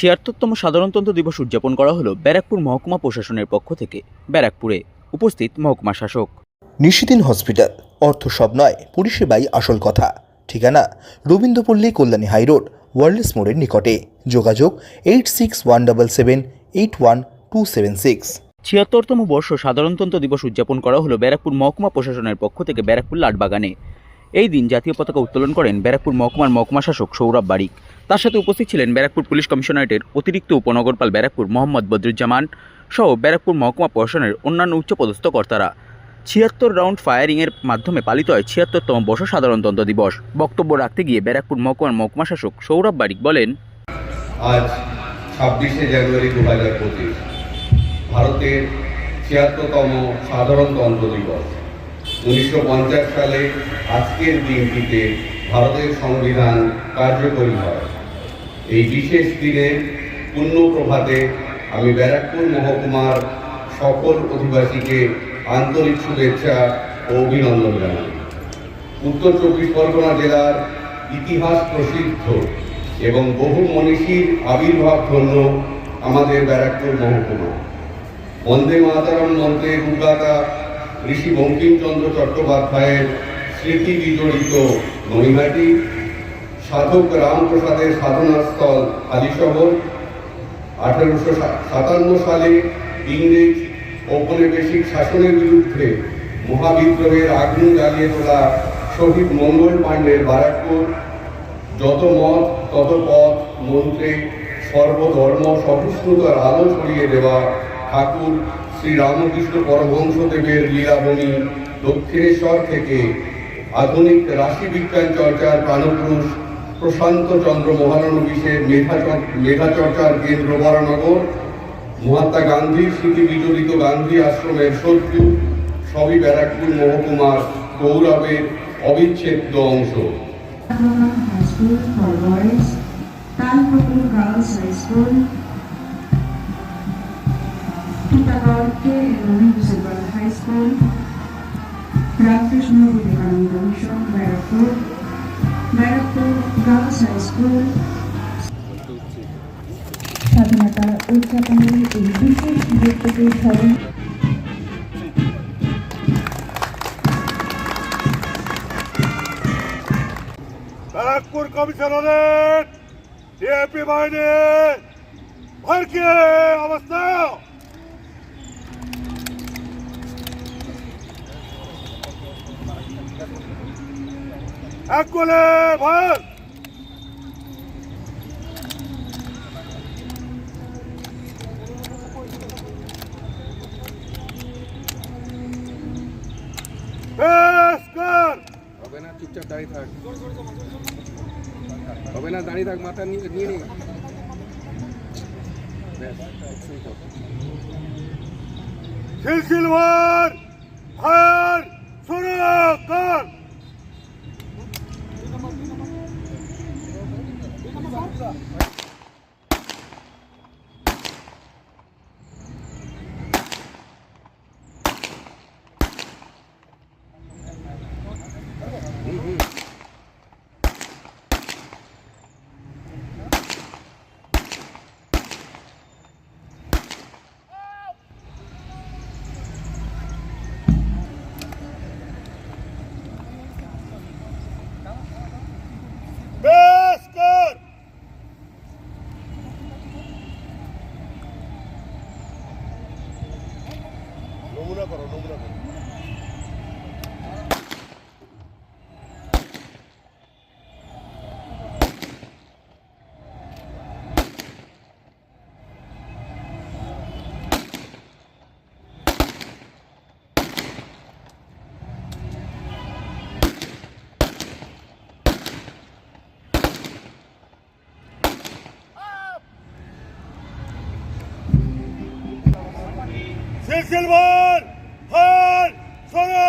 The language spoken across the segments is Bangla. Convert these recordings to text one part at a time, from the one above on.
ছিয়াত্তরতম সাধারণতন্ত্র দিবস উদযাপন করা হলো ব্যারাকপুর মহকুমা প্রশাসনের পক্ষ থেকে। ব্যারাকপুরে উপস্থিত মহকুমা শাসক। নিশিদিন হসপিটাল অর্থ সব নয় পরিষেবাই আসল কথা। ঠিকানা রবীন্দ্রপল্লী কল্যাণী হাইরোড ওয়ার্ল্ডস মোড়ের নিকটে। যোগাযোগ eight six one double seven eight one two seven six. ছিয়াত্তরতম বর্ষ সাধারণতন্ত্র দিবস উদযাপন করা হলো ব্যারাকপুর মহকুমা প্রশাসনের পক্ষ থেকে ব্যারাকপুর লাটবাগানে। এই দিন জাতীয় পতাকা উত্তোলন করেন ব্যারাকপুর মহকুমার মহকুমা শাসক সৌরভ বারিক। তার সাথে উপস্থিত ছিলেন ব্যারাকপুর পুলিশ কমিশনারেটের অতিরিক্ত উপনগরপাল ব্যারাকপুর মোহাম্মদ বদরুজ্জামান সহ ব্যারাকপুর মহকুমা প্রশাসনের অন্যান্য উচ্চপদস্থ কর্তারা। ছিয়াত্তর রাউন্ড ফায়ারিংয়ের মাধ্যমে পালিত হয় ছিয়াত্তরতম বর্ষ সাধারণতন্ত্র দিবস। বক্তব্য রাখতে গিয়ে ব্যারাকপুর মহকুমার মহকুমা শাসক সৌরভ বারিক বলেন, আজ ছাব্বিশে জানুয়ারি দু হাজার পঁচিশ, ভারতের ছিয়াত্তরতম সাধারণতন্ত্র দিবস। উনিশশো পঞ্চাশ সালে আজকের দিনটিতে ভারতের সংবিধান কার্যকরী হয়। এই বিশেষ দিনে পুণ্য প্রভাতে আমি ব্যারাকপুর মহকুমার সকল অধিবাসীকে আন্তরিক শুভেচ্ছা ও অভিনন্দন জানাই। উত্তর চব্বিশ পরগনা জেলার ইতিহাস প্রসিদ্ধ এবং বহু মনীষীর আবির্ভাব ধন্য আমাদের ব্যারাকপুর মহকুমা। বন্দে মাতারম মন্ত্রের উদ্গাতা ঋষি বঙ্কিমচন্দ্র চট্টোপাধ্যায়ের স্মৃতি বিজড়িত নৈহাটি সাধক রামপ্রসাদের সাধনাস্থল আলিশহর। আঠারোশো সাতান্ন সালে ইংরেজ ঔপনিবেশিক শাসনের বিরুদ্ধে মহাবিদ্রোহের আগুন জ্বালিয়ে তোলা শহীদ মঙ্গল পাণ্ডের বারাকপুর। যত মত, তত পথ, মন্ত্রে সর্বধর্ম, সহিষ্ণুতার আলো ছড়িয়ে দেওয়া ঠাকুর শ্রী রামকৃষ্ণ পরমহংসদেবের লীলাভূমি দক্ষিণেশ্বর থেকে আধুনিক রাশিবিজ্ঞান চর্চার প্রাণপুরুষ প্রশান্ত চন্দ্র মহানবীশের মেধা মেধা চর্চার কেন্দ্র বরানগর, মহাত্মা গান্ধীর স্মৃতি বিজড়িত গান্ধী আশ্রমের শত্রু সবই ব্যারাকপুর মহকুমার গৌরবের অবিচ্ছেদ্য অংশ। Program High School for High School, স্বাধীনতা উদযাপনের এই বিশেষ স্মরণ ব্যারাকপুর অবস্থা এক হবে না, চুপচাপ দাঁড়িয়ে থাক। হবে না, দাঁড়িয়ে থাক, মাথা নিয়ে নিয়ে নে অ্যাকশন ফায়ার শুরু কর বেশ কর নমুনা করো নমুনা করো সিলসিলভার ফায়ার শুরু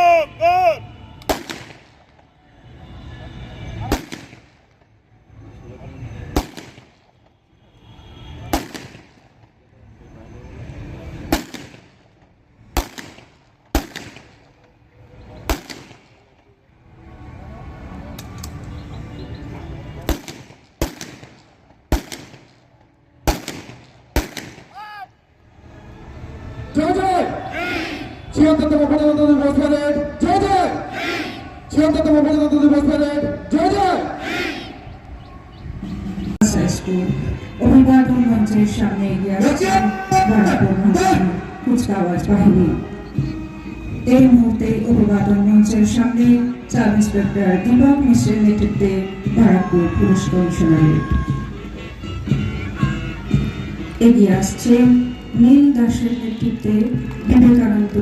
ছিয়াত্তরতম প্রজাতন্ত্র দিবস প্যারেড জয় জয়। ছিয়াত্তরতম প্রজাতন্ত্র দিবস প্যারেড জয় জয়। এগিয়ে আসছে কুচকাওয়াজ বাহিনী এই মুহূর্তে অভিবাদন মিশ্রের এগিয়ে আসছে নীল দাসের নেতৃত্বে বিবেকানন্দ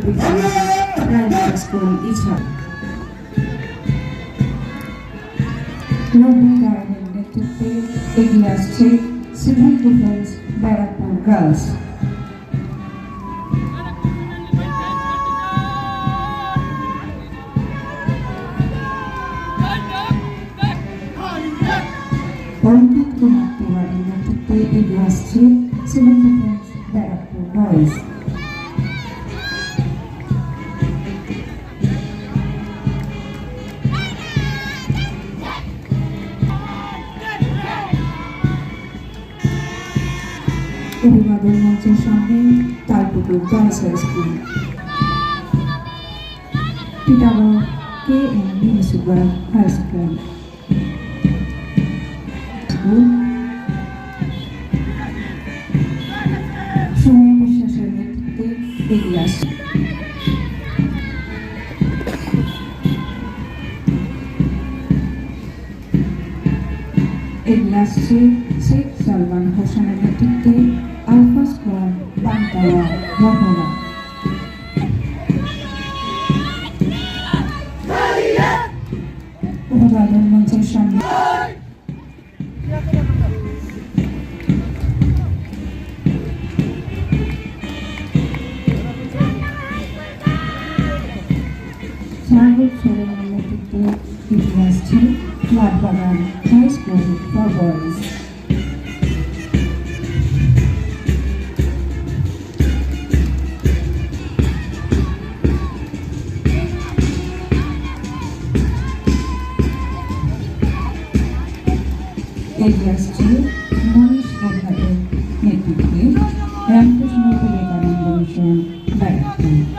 প্রাইমারি স্কুল ইছাল রবি গার্ডের নেতৃত্বে এগিয়ে আসছে civil defence Barrackpore girls. Ankit Kumar তিওয়ারির নেতৃত্বে এগিয়ে আসছে সিভিল ডিফেন্স ব্যারাকপুর বয়েজ অভিবাদন মঞ্চের সামনে Talpukur girls high school Titagarh K M municipal high school নেতৃত্বে এগিয়ে আসছে এগিয়ে আসছে শেখ সালমান হোসেনের নেতৃত্বে আলফা স্কোয়াড বানতাওয়া মহড়া অভিবাদন মঞ্চের সামনে নেতৃত্বে এগিয়ে আসছে Latbagan high school for boys এগিয়ে আসছে মনীষ বন্ধাদের নেতৃত্বে রামকৃষ্ণ Vivekananda mission Barrackpore